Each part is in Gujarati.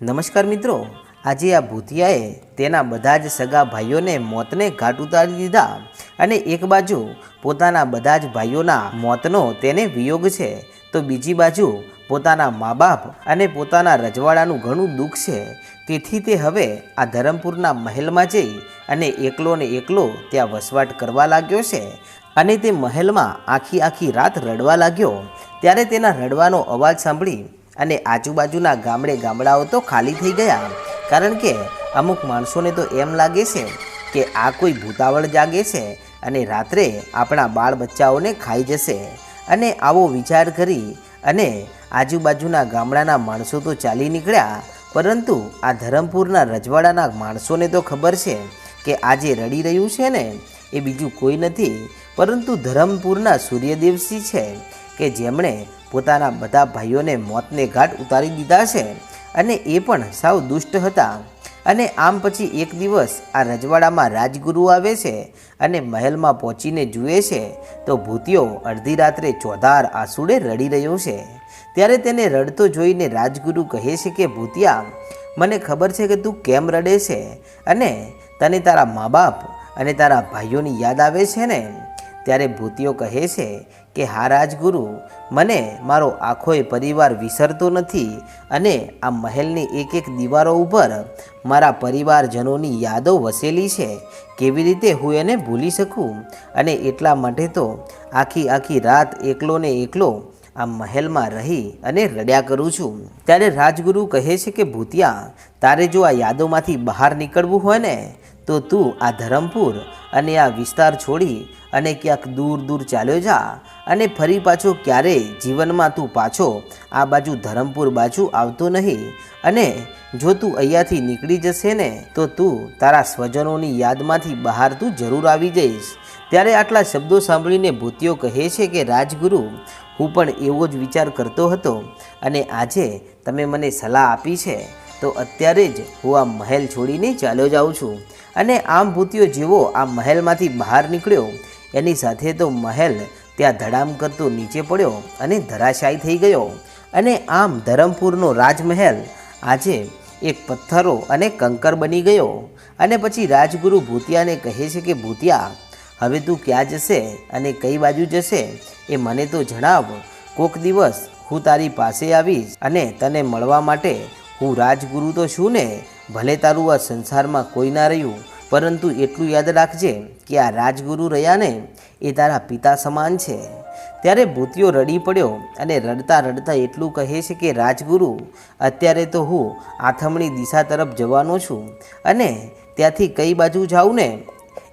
નમસ્કાર મિત્રો, આજે આ ભૂતિયાએ તેના બધા જ સગા ભાઈઓને મોતને ઘાટ ઉતારી દીધા અને એક બાજુ પોતાના બધા જ ભાઈઓના મોતનો તેને વિયોગ છે, તો બીજી બાજુ પોતાના મા બાપ અને પોતાના રજવાડાનું ઘણું દુઃખ છે. તેથી તે હવે આ ધરમપુરના મહેલમાં જઈ અને એકલો ને એકલો ત્યાં વસવાટ કરવા લાગ્યો છે અને તે મહેલમાં આખી આખી રાત રડવા લાગ્યો. ત્યારે તેના રડવાનો અવાજ સાંભળી અને આજુબાજુના ગામડે ગામડાઓ તો ખાલી થઈ ગયા. કારણ કે અમુક માણસોને તો એમ લાગે છે કે આ કોઈ ભૂતાવળ જાગે છે અને રાત્રે આપણા બાળ બચ્ચાઓને ખાઈ જશે. અને આવો વિચાર કરી અને આજુબાજુના ગામડાના માણસો તો ચાલી નીકળ્યા. પરંતુ આ ધરમપુરના રજવાડાના માણસોને તો ખબર છે કે આ જે રડી રહ્યું છે ને, એ બીજું કોઈ નથી. પરંતુ ધરમપુરના સૂર્યદેવસિંહ છે કે જેમણે પોતાના બધા ભાઈઓને મોતને ઘાટ ઉતારી દીધા છે અને એ પણ સાવ દુષ્ટ હતા. અને આમ પછી એક દિવસ આ રજવાડામાં રાજગુરુ આવે છે અને મહેલમાં પહોંચીને જુએ છે, તો ભૂતિયો અડધી રાત્રે ચોધાર આંસુડે રડી રહ્યો છે. ત્યારે તેને રડતો જોઈને રાજગુરુ કહે છે કે, ભૂતિયા, મને ખબર છે કે તું કેમ રડે છે? અને તને તારા મા બાપ અને તારા ભાઈઓની યાદ આવે છે ને? ત્યારે ભૂતિયો કહે છે કે, હા, રાજગુરુ, મને મારો આખોય પરિવાર વિસરતો નથી અને આ મહેલની એક એક દીવારો ઉપર મારા પરિવારજનોની યાદો વસેલી છે. કેવી રીતે હું એને ભૂલી શકું? અને એટલા માટે તો આખી આખી રાત એકલો ને એકલો આ મહેલમાં રહી અને રડ્યા કરું છું. ત્યારે રાજગુરુ કહે છે કે, ભૂતિયા, તારે જો આ યાદોમાંથી બહાર નીકળવું હોય ને તો તું આ ધરમપુર અને આ વિસ્તાર છોડી અને ક્યાંક દૂર દૂર ચાલ્યો જા અને ફરી પાછો ક્યારેય જીવનમાં તું પાછો આ બાજુ ધરમપુર બાજુ આવતો નહીં. અને જો તું અહીંયાથી નીકળી જશે ને, તો તું તારા સ્વજનોની યાદમાંથી બહાર તું જરૂર આવી જઈશ. ત્યારે આટલા શબ્દો સાંભળીને ભૂતિયો કહે છે કે, રાજગુરુ, હું પણ એવો જ વિચાર કરતો હતો અને આજે તમે મને સલાહ આપી છે. તો અત્યારે જ હું આ મહેલ છોડીને ચાલ્યો જાઉં છું. અને આમ ભૂતિયો જેવો આ મહેલમાંથી બહાર નીકળ્યો. એની સાથે તો મહેલ ત્યાં ધડામ કરતો નીચે પડ્યો અને ધરાશાયી થઈ ગયો. અને આમ ધરમપુરનો રાજમહેલ આજે એક પથ્થરો અને કંકર બની ગયો. અને પછી રાજગુરુ ભૂતિયાને કહે છે કે, ભૂતિયા, હવે તું ક્યાં જશે અને કઈ બાજુ જશે? એ મને તો જણાવ. કોક દિવસ હું તારી પાસે આવીશ અને તને મળવા માટે હું રાજગુરુ તો છું ને, ભલે તારું આ સંસારમાં કોઈ ના રહ્યું, પરંતુ એટલું યાદ રાખજે કે આ રાજગુરુ રહ્યા ને, એ તારા પિતા સમાન છે. ત્યારે ભૂતિયો રડી પડ્યો અને રડતા રડતા એટલું કહે છે કે, રાજગુરુ, અત્યારે તો હું આથમણી દિશા તરફ જવાનો છું અને ત્યાંથી કઈ બાજુ જાઉં ને?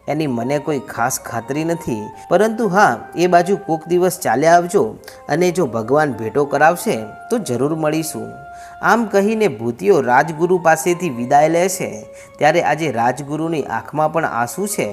એની મને કોઈ ખાસ ખાતરી નથી. પરંતુ હા, એ બાજુ કોક દિવસ ચાલ્યા આવજો અને જો ભગવાન ભેટો કરાવશે, તો જરૂર મળીશું. આમ કહીને ભૂતિયો રાજગુરુ પાસેથી વિદાય લે છે. ત્યારે આજે રાજગુરુની આંખમાં પણ આંસુ છે.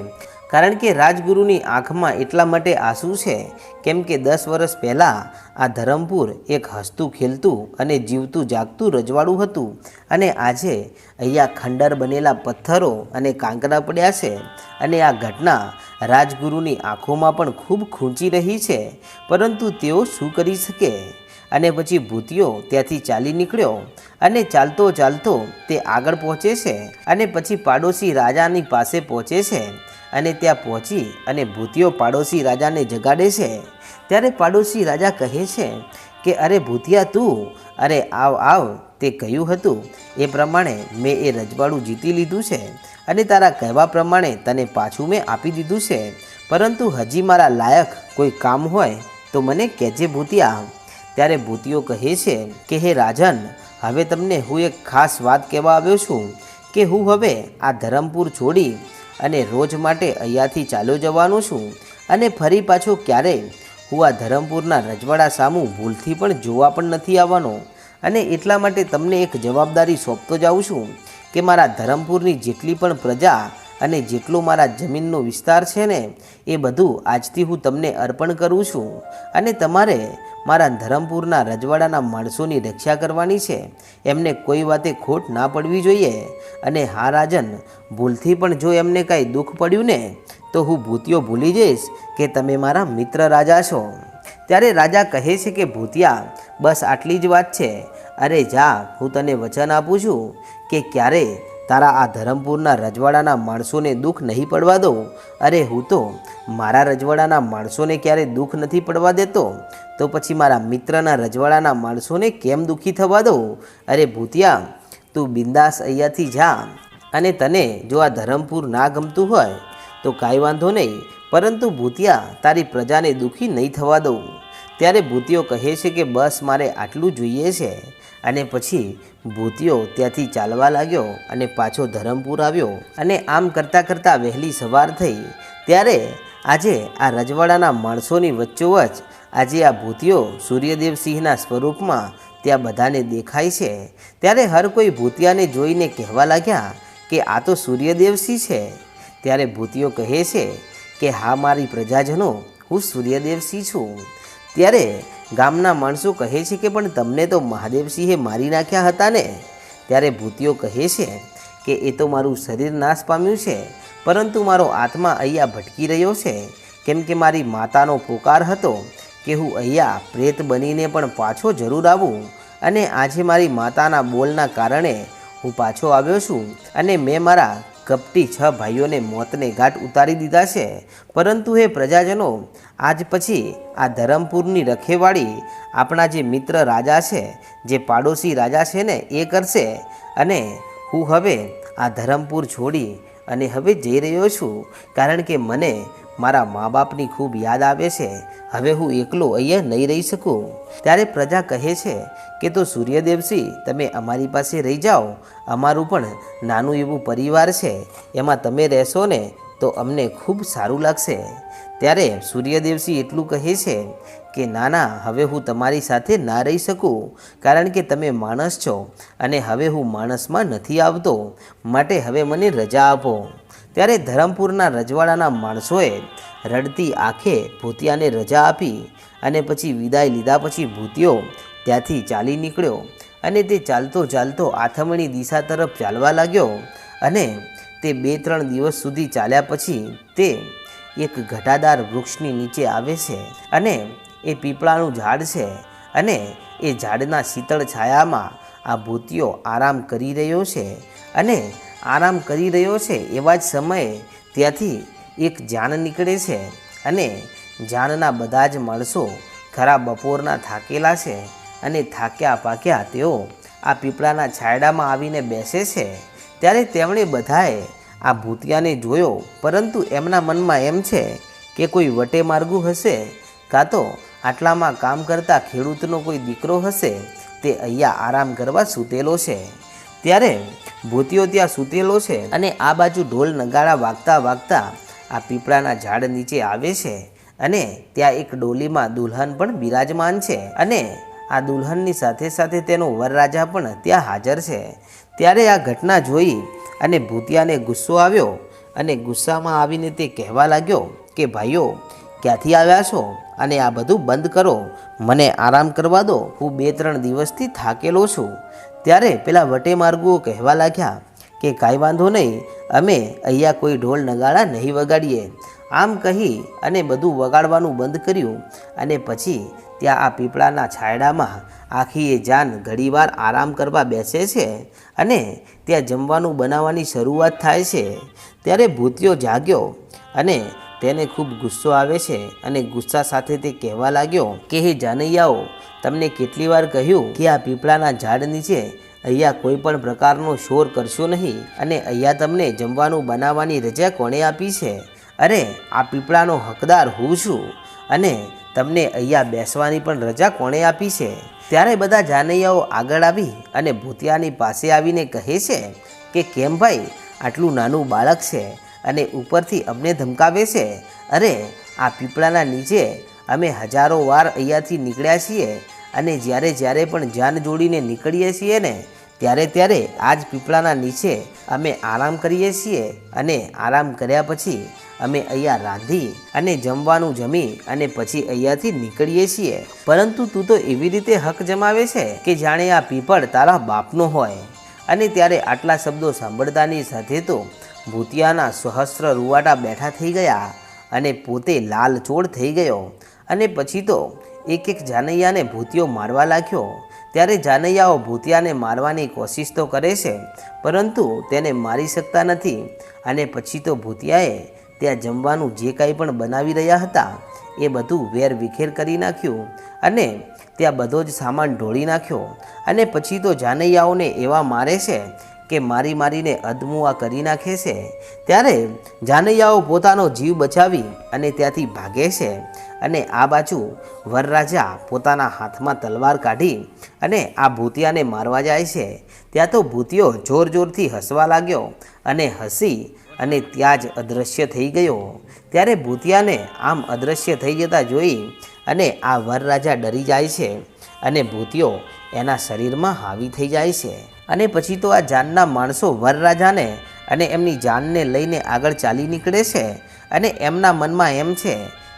કારણ કે રાજગુરુની આંખમાં એટલા માટે આંસુ છે, કેમ કે દસ વર્ષ પહેલાં આ ધરમપુર એક હસતું ખેલતું અને જીવતું જાગતું રજવાડું હતું અને આજે અહીંયા ખંડર બનેલા પથ્થરો અને કાંકરા પડ્યા છે અને આ ઘટના રાજગુરુની આંખોમાં પણ ખૂબ ખૂંચી રહી છે. પરંતુ તેઓ શું કરી શકે? અને પછી ભૂતિયો ત્યાંથી ચાલી નીકળ્યો અને ચાલતો ચાલતો તે આગળ પહોંચે છે અને પછી પાડોશી રાજાની પાસે પહોંચે છે અને ત્યાં પહોંચી અને ભૂતિયો પાડોશી રાજાને જગાડે છે. ત્યારે પાડોશી રાજા કહે છે કે, અરે ભૂતિયા તું, અરે આવ આવ. તે કહ્યું હતું, એ પ્રમાણે મેં એ રજવાડું જીતી લીધું છે અને તારા કહેવા પ્રમાણે તને પાછું મેં આપી દીધું છે. પરંતુ હજી મારા લાયક કોઈ કામ હોય તો મને કહેજે ભૂતિયા. ત્યારે ભૂતિઓ કહે છે કે, હે રાજન, હવે તમને હું એક ખાસ વાત કહેવા આવ્યો છું કે હું હવે આ ધરમપુર છોડી અને રોજ માટે અહીંયાથી ચાલ્યો જવાનો છું અને ફરી પાછો ક્યારેય હું આ ધરમપુરના રજવાડા સામું ભૂલથી પણ જોવા પણ નથી આવવાનો અને એટલા માટે તમને એક જવાબદારી સોંપતો જાઉં છું કે મારા ધરમપુરની જેટલી પણ પ્રજા અને જેટલો મારા જમીનનો વિસ્તાર છે ને, એ બધું આજથી હું તમને અર્પણ કરું છું. અને તમારે મારા ધરમપુરના રજવાડાના માણસોની રક્ષા કરવાની છે. એમને કોઈ વાતે ખોટ ના પડવી જોઈએ. અને હા, રાજન, ભૂલથી પણ જો એમને કાંઈ દુઃખ પડ્યું ને, તો હું ભૂતિયો ભૂલી જઈશ કે તમે મારા મિત્ર રાજા છો. ત્યારે રાજા કહે છે કે, ભૂતિયા, બસ આટલી જ વાત છે. અરે જા, હું તને વચન આપું છું કે ક્યારે તારા આ ધરમપુરના રજવાડાના માણસોને દુઃખ નહીં પડવા દઉં અરે હું તો મારા રજવાડાના માણસોને ક્યારે દુઃખ નથી પડવા દેતો? તો પછી મારા મિત્રના રજવાડાના માણસોને કેમ દુઃખી થવા દઉં અરે ભૂતિયા, તું બિંદાસ અહીંયાથી જા અને તને જો આ ધરમપુર ના ગમતું હોય, તો કાંઈ વાંધો નહીં, પરંતુ ભૂતિયા, તારી પ્રજાને દુઃખી નહીં થવા દઉં. ત્યારે ભૂતિયો કહે છે કે બસ, મારે આટલું જોઈએ છે. અને પછી ભૂતિયો ત્યાંથી ચાલવા લાગ્યો અને પાછો ધરમપુર આવ્યો. અને આમ કરતાં કરતાં વહેલી સવાર થઈ. ત્યારે આજે આ રજવાડાના માણસોની વચ્ચોવચ આજે આ ભૂતિયો સૂર્યદેવ સિંહના સ્વરૂપમાં ત્યાં બધાને દેખાય છે. ત્યારે હર કોઈ ભૂતિયાને જોઈને કહેવા લાગ્યા કે આ તો સૂર્યદેવસિંહ છે. ત્યારે ભૂતિયો કહે છે કે, હા, મારી પ્રજાજનો, હું સૂર્યદેવસિંહ છું. ત્યારે ગામના માણસો કહે છે કે, પણ તમને તો મહાદેવસિંહે મારી નાખ્યા હતા ને ત્યારે ભૂતિયો કહે છે કે, એ તો મારું શરીર નાશ પામ્યું છે, પરંતુ મારો આત્મા અહીંયા ભટકી રહ્યો છે. કેમ કે મારી માતાનો પોકાર હતો કે હું અહીંયા પ્રેત બનીને પણ પાછો જરૂર આવું અને આજે મારી માતાના બોલના કારણે હું પાછો આવ્યો છું અને મેં મારા કપટી છ ભાઈઓને મોતને ઘાટ ઉતારી દીધા છે. પરંતુ હે પ્રજાજનો, આજ પછી આ ધરમપુરની રખેવાળી આપણા જે મિત્ર રાજા છે, જે પાડોશી રાજા છે ને, એ કરશે. અને હું હવે આ ધરમપુર છોડી અને હવે જઈ રહ્યો છું. કારણ કે મને મારા મા બાપની ખૂબ યાદ આવે છે. હવે હું એકલો અહીંયા નહીં રહી શકું. ત્યારે પ્રજા કહે છે કે તો સૂર્યદેવસિંહ તમે અમારી પાસે રહી જાઓ. અમારું પણ નાનું એવું પરિવાર છે. એમાં તમે રહેશો ને તો અમને ખૂબ સારું લાગશે. ત્યારે સૂર્યદેવસિંહ એટલું કહે છે કે ના ના હવે હું તમારી સાથે ના રહી શકું, કારણ કે તમે માણસ છો અને હવે હું માણસમાં નથી આવતો. માટે હવે મને રજા આપો. ત્યારે ધરમપુરના રજવાડાના માણસોએ રડતી આંખે ભૂતિયાને રજા આપી અને પછી વિદાય લીધા પછી ભૂતિયો ત્યાંથી ચાલી નીકળ્યો અને તે ચાલતો ચાલતો આથમણી દિશા તરફ ચાલવા લાગ્યો અને તે બે ત્રણ દિવસ સુધી ચાલ્યા પછી તે એક ઘટાદાર વૃક્ષની નીચે આવે છે અને એ પીપળાનું ઝાડ છે અને એ ઝાડના શીતળ છાયામાં આ ભૂતિયો આરામ કરી રહ્યો છે અને આરામ કરી રહ્યો છે એવા જ સમયે ત્યાંથી એક જાન નીકળે છે અને જાનના બધા જ માણસો ખરા બપોરના થાકેલા છે અને થાક્યા પાક્યા તેઓ આ પીપળાના છાયડામાં આવીને બેસે છે. ત્યારે તેમણે બધાએ આ ભૂતિયાને જોયો, પરંતુ એમના મનમાં એમ છે કે કોઈ વટે માર્ગું હશે, કાં તો આટલામાં કામ કરતા ખેડૂતનો કોઈ દીકરો હશે, તે અહીંયા આરામ કરવા સૂતેલો છે. ત્યારે ભૂતિયો ત્યાં સૂતેલો છે અને આ બાજુ ઢોલ નગારા વાગતા વાગતા આ પીપળાના ઝાડ નીચે આવે છે અને ત્યાં એક ડોલીમાં દુલ્હન પણ બિરાજમાન છે અને આ દુલ્હનની સાથે સાથે તેનો વરરાજા પણ ત્યાં હાજર છે. ત્યારે આ ઘટના જોઈ અને ભૂતિયાને ગુસ્સો આવ્યો અને ગુસ્સામાં આવીને તે કહેવા લાગ્યો કે, ભાઈઓ, ક્યાંથી આવ્યા છો? અને આ બધું બંધ કરો. મને આરામ કરવા દો. હું બે ત્રણ દિવસથી થાકેલો છું. ત્યારે પેલા વટે માર્ગુઓ કહેવા લાગ્યા કે, કાંઈ વાંધો નહીં, અમે અહીંયા કોઈ ઢોલ નગાડા નહીં વગાડીએ. આમ કહી અને બધું વગાડવાનું બંધ કર્યું અને પછી ત્યાં આ પીપળાના છાયડામાં આખી એ જાન ઘડીવાર આરામ કરવા બેસે છે અને ત્યાં જમવાનું બનાવવાની શરૂઆત થાય છે. ત્યારે ભૂતિયો જાગ્યો અને તેને ખૂબ ગુસ્સો આવે છે અને ગુસ્સા સાથે તે કહેવા લાગ્યો કે, હે જાનૈયાઓ, તમને કેટલી વાર કહ્યું કે આ પીપળાના ઝાડ નીચે અહીંયા કોઈ પણ પ્રકારનો શોર કરશો નહીં અને અહીંયા તમને જમવાનું બનાવવાની રજા કોણે આપી છે? અરે, આ પીપળાનો હકદાર હું છું અને તમને અહીંયા બેસવાની પણ રજા કોણે આપી છે? ત્યારે બધા જાનૈયાઓ આગળ આવી અને ભૂતિયાની પાસે આવીને કહે છે કે, કેમ ભાઈ, આટલું નાનું બાળક છે અને ઉપરથી અમને ધમકાવે છે? અરે, આ પીપળાના નીચે અમે હજારો વાર અહીંયાથી નીકળ્યા છીએ અને જ્યારે જ્યારે પણ જાન જોડીને નીકળીએ છીએ ને, ત્યારે ત્યારે આ જ પીપળાના નીચે અમે આરામ કરીએ છીએ અને આરામ કર્યા પછી અમે અહીંયા રાંધી અને જમવાનું જમી અને પછી અહીંયાથી નીકળીએ છીએ. પરંતુ તું તો એવી રીતે હક જમાવે છે કે જાણે આ પીપળ તારા બાપનો હોય. અને ત્યારે આટલા શબ્દો સાંભળતાની સાથે તો ભૂતિયાના સહસ્ત્ર રૂવાટા બેઠા થઈ ગયા અને પોતે લાલ ચોળ થઈ ગયો. અને પછી તો એક એક જાનૈયાને ભૂતિયો મારવા લાગ્યો. ત્યારે જાનૈયાઓ ભૂતિયાને મારવાની કોશિશ તો કરે છે, પરંતુ તેને મારી શકતા નથી. અને પછી તો ભૂતિયાએ ત્યાં જમવાનું જે કાંઈ પણ બનાવી રહ્યા હતા, એ બધું વેર વિખેર કરી નાખ્યું અને ત્યાં બધો જ સામાન ઢોળી નાખ્યો. અને પછી તો જાનૈયાઓને એવા મારે છે કે મારી મારીને અદમુઆ કરી નાખે છે, ત્યારે જાનૈયાઓ પોતાનો જીવ બચાવી અને ત્યાંથી ભાગે છે અને આ બાજુ વરરાજા પોતાના હાથમાં તલવાર કાઢી અને આ ભૂતિયાને મારવા જાય છે. ત્યાં તો ભૂતિયો જોર જોરથી હસવા લાગ્યો અને હસી અને ત્યાં જ અદૃશ્ય થઈ ગયો. ત્યારે ભૂતિયાને આમ અદૃશ્ય થઈ જતા જોઈ અને આ વરરાજા ડરી જાય છે. અને ભૂતિઓ એના શરીરમાં હાવી થઈ જાય છે. અને પછી તો આ જાનના માણસો વરરાજાને અને એમની જાનને લઈને આગળ ચાલી નીકળે છે. અને એમના મનમાં એમ છે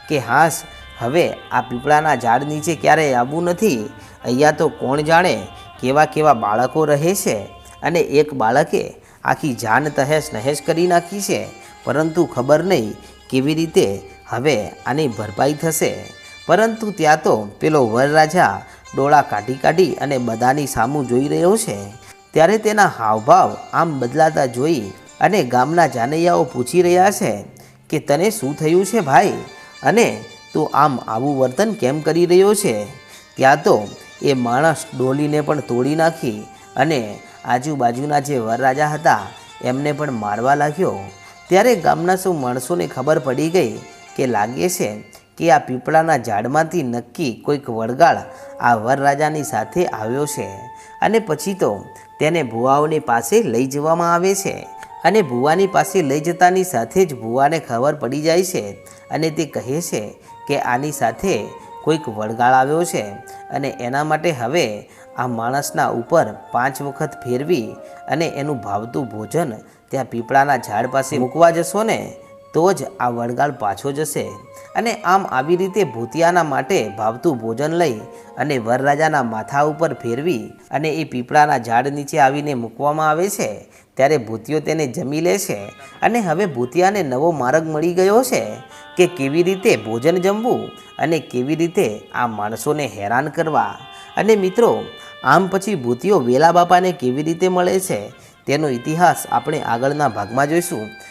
કે હાશ હવે આ પીપળાના ઝાડ નીચે ક્યારેય આવવું નથી. અહીંયા તો કોણ જાણે કેવા કેવા બાળકો રહે છે. અને એક બાળકે આખી જાન તહેશ નહેશ કરી નાખી છે. પરંતુ ખબર નહીં કેવી રીતે હવે આની ભરપાઈ થશે. પરંતુ ત્યાં તો પેલો વરરાજા ડોળા કાઢી કાઢી અને બધાની સામું જોઈ રહ્યો છે. ત્યારે તેના હાવભાવ આમ બદલાતા જોઈ અને ગામના જાનૈયાઓ પૂછી રહ્યા છે કે તને શું થયું છે ભાઈ? અને તું આમ આવું વર્તન કેમ કરી રહ્યો છે? ત્યાં તો એ માણસ ડોલીને પણ તોડી નાખી અને આજુબાજુના જે વરરાજા હતા એમને પણ મારવા લાગ્યો. ત્યારે ગામના સૌ માણસોને ખબર પડી ગઈ કે લાગે છે કે આ પીપળાના ઝાડમાંથી નક્કી કોઈક વળગાળ આ વરરાજાની સાથે આવ્યો છે. અને પછી તો તેને ભુવાઓની પાસે લઈ જવામાં આવે છે. અને ભુવાની પાસે લઈ જતાની સાથે જ ભુવાને ખબર પડી જાય છે. અને તે કહે છે કે આની સાથે કોઈક વળગાળ આવ્યો છે. અને એના માટે હવે આ માણસના ઉપર પાંચ વખત ફેરવી અને એનું ભાવતું ભોજન ત્યાં પીપળાના ઝાડ પાસે મૂકવા જશો ને, તો જ આ વળગાળ પાછો જશે. અને આમ આવી રીતે ભૂતિયાના માટે ભાવતું ભોજન લઈ અને વરરાજાના માથા ઉપર ફેરવી અને એ પીપળાના ઝાડ નીચે આવીને મૂકવામાં આવે છે, ત્યારે ભૂતિયો તેને જમી લે છે. અને હવે ભૂતિયાને નવો માર્ગ મળી ગયો છે કે કેવી રીતે ભોજન જમવું અને કેવી રીતે આ માણસોને હેરાન કરવા. અને મિત્રો, આમ પછી ભૂતિયો વેલા બાપાને કેવી રીતે મળે છે, તેનો ઇતિહાસ આપણે આગળના ભાગમાં જોઈશું.